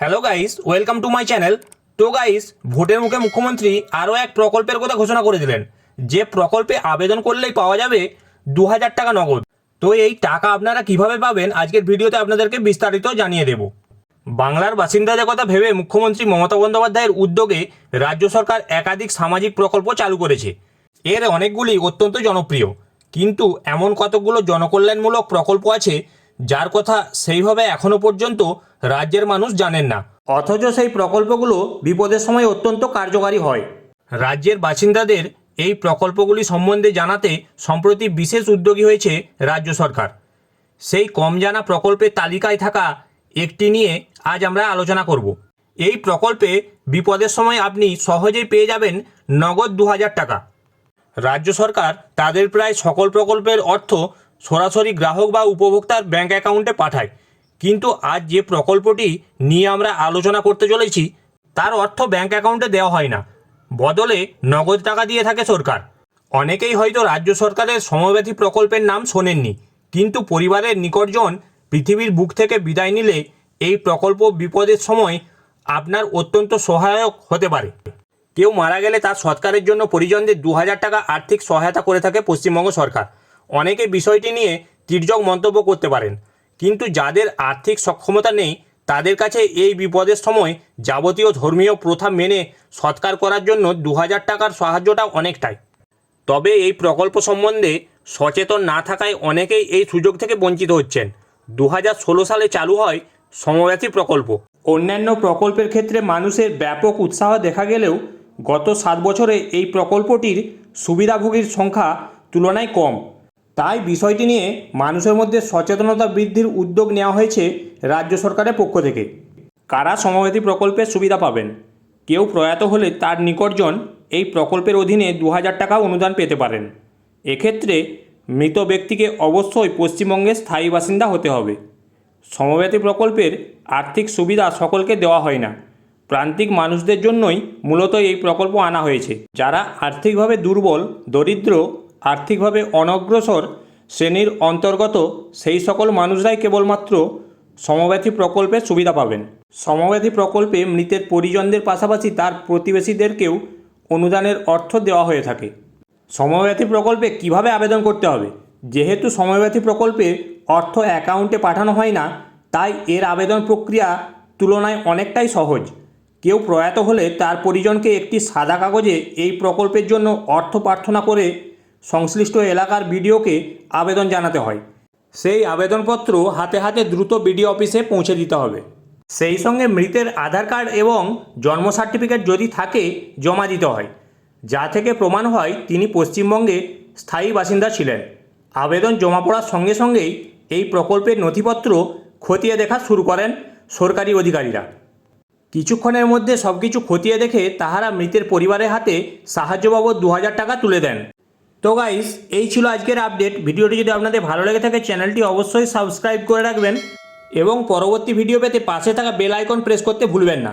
Hello guys welcome to my channel তো guys ভোটের মুখে মুখ্যমন্ত্রী আরও এক প্রকল্পের কথা ঘোষণা করে দিলেন। যে প্রকল্পে আবেদন করলেই পাওয়া যাবে দু হাজার টাকা নগদ। তো, এই টাকা আপনারা কীভাবে পাবেন আজকের ভিডিওতে আপনাদেরকে বিস্তারিত জানিয়ে দেব। বাংলার বাসিন্দাদের কথা ভেবে মুখ্যমন্ত্রী মমতা বন্দ্যোপাধ্যায়ের উদ্যোগে রাজ্য সরকার একাধিক সামাজিক প্রকল্প চালু করেছে। এর অনেকগুলি অত্যন্ত জনপ্রিয়। কিন্তু এমন কতকগুলো জনকল্যাণমূলক প্রকল্প আছে যার কথা সেইভাবে এখনও পর্যন্ত রাজ্যের মানুষ জানেন না। অথচ সেই প্রকল্পগুলো বিপদের সময় অত্যন্ত কার্যকারী হয়। রাজ্যের বাসিন্দাদের এই প্রকল্পগুলি সম্বন্ধে জানাতে সম্প্রতি বিশেষ উদ্যোগী হয়েছে রাজ্য সরকার। সেই কম জানা প্রকল্পের তালিকায় থাকা একটি নিয়ে আজ আমরা আলোচনা করব। এই প্রকল্পে বিপদের সময় আপনি সহজেই পেয়ে যাবেন নগদ দু হাজার টাকা। রাজ্য সরকার তাদের প্রায় সকল প্রকল্পের অর্থ সরাসরি গ্রাহক বা উপভোক্তার ব্যাঙ্ক অ্যাকাউন্টে পাঠায়। কিন্তু আজ যে প্রকল্পটি নিয়ে আমরা আলোচনা করতে চলেছি, তার অর্থ ব্যাঙ্ক অ্যাকাউন্টে দেওয়া হয় না। বদলে নগদ টাকা দিয়ে থাকে সরকার। অনেকেই হয়তো রাজ্য সরকারের সমব্যথী প্রকল্পের নাম শোনেননি, কিন্তু পরিবারের নিকটজন পৃথিবীর বুক থেকে বিদায় নিলে এই প্রকল্প বিপদের সময় আপনার অত্যন্ত সহায়ক হতে পারে। কেউ মারা গেলে তার সৎকারের জন্য পরিজনদের দু হাজার টাকা আর্থিক সহায়তা করে থাকে পশ্চিমবঙ্গ সরকার। অনেকে বিষয়টি নিয়ে তির্যক মন্তব্য করতে পারেন। কিন্তু যাদের আর্থিক সক্ষমতা নেই, তাদের কাছে এই বিপদের সময় যাবতীয় ধর্মীয় প্রথা মেনে সৎকার করার জন্য দু হাজার টাকার সাহায্যটা অনেকটাই। তবে এই প্রকল্প সম্বন্ধে সচেতন না থাকায় অনেকেই এই সুযোগ থেকে বঞ্চিত হচ্ছেন। দু হাজার ষোলো সালে চালু হয় সমব্যথী প্রকল্প। অন্যান্য প্রকল্পের ক্ষেত্রে মানুষের ব্যাপক উৎসাহ দেখা গেলেও গত সাত বছরে এই প্রকল্পটির সুবিধাভোগীর সংখ্যা তুলনায় কম। তাই বিষয়টি নিয়ে মানুষের মধ্যে সচেতনতা বৃদ্ধির উদ্যোগ নেওয়া হয়েছে রাজ্য সরকারের পক্ষ থেকে। কারা সমব্যথী প্রকল্পের সুবিধা পাবেন? কেউ প্রয়াত হলে তার নিকটজন এই প্রকল্পের অধীনে দু হাজার টাকা অনুদান পেতে পারেন। এক্ষেত্রে মৃত ব্যক্তিকে অবশ্যই পশ্চিমবঙ্গের স্থায়ী বাসিন্দা হতে হবে। সমব্যথী প্রকল্পের আর্থিক সুবিধা সকলকে দেওয়া হয় না। প্রান্তিক মানুষদের জন্যই মূলত এই প্রকল্প আনা হয়েছে। যারা আর্থিকভাবে দুর্বল, দরিদ্র আর্থিকভাবে অনগ্রসর শ্রেণির অন্তর্গত সেই সকল মানুষরাই কেবলমাত্র সমব্যথী প্রকল্পের সুবিধা পাবেন। সমব্যথী প্রকল্পে মৃতের পরিজনদের পাশাপাশি তার প্রতিবেশীদেরকেও অনুদানের অর্থ দেওয়া হয়ে থাকে। সমব্যথী প্রকল্পে কীভাবে আবেদন করতে হবে? যেহেতু সমব্যথী প্রকল্পে অর্থ অ্যাকাউন্টে পাঠানো হয় না, তাই এর আবেদন প্রক্রিয়া তুলনায় অনেকটাই সহজ। কেউ প্রয়াত হলে তার পরিজনকে একটি সাদা কাগজে এই প্রকল্পের জন্য অর্থ প্রার্থনা করে সংশ্লিষ্ট এলাকার বিডিওকে আবেদন জানাতে হয়। সেই আবেদনপত্র হাতে হাতে দ্রুত বিডিও অফিসে পৌঁছে দিতে হবে। সেই সঙ্গে মৃতের আধার কার্ড এবং জন্ম সার্টিফিকেট যদি থাকে, জমা দিতে হয়। যা থেকে প্রমাণ হয়, তিনি পশ্চিমবঙ্গে স্থায়ী বাসিন্দা ছিলেন। আবেদন জমা পড়ার সঙ্গে সঙ্গেই এই প্রকল্পের নথিপত্র খতিয়ে দেখা শুরু করেন সরকারি অধিকারীরা। কিছুক্ষণের মধ্যে সব কিছু খতিয়ে দেখে তাহারা মৃতের পরিবারের হাতে সাহায্য বাবদ দু হাজার টাকা তুলে দেন। তো গাইস এই ছিল আজকের আপডেট ভিডিওটি যদি আপনাদের ভালো লেগে থাকে চ্যানেলটি অবশ্যই সাবস্ক্রাইব করে রাখবেন এবং পরবর্তী ভিডিও পেতে পাশে থাকা বেল আইকন প্রেস করতে ভুলবেন না।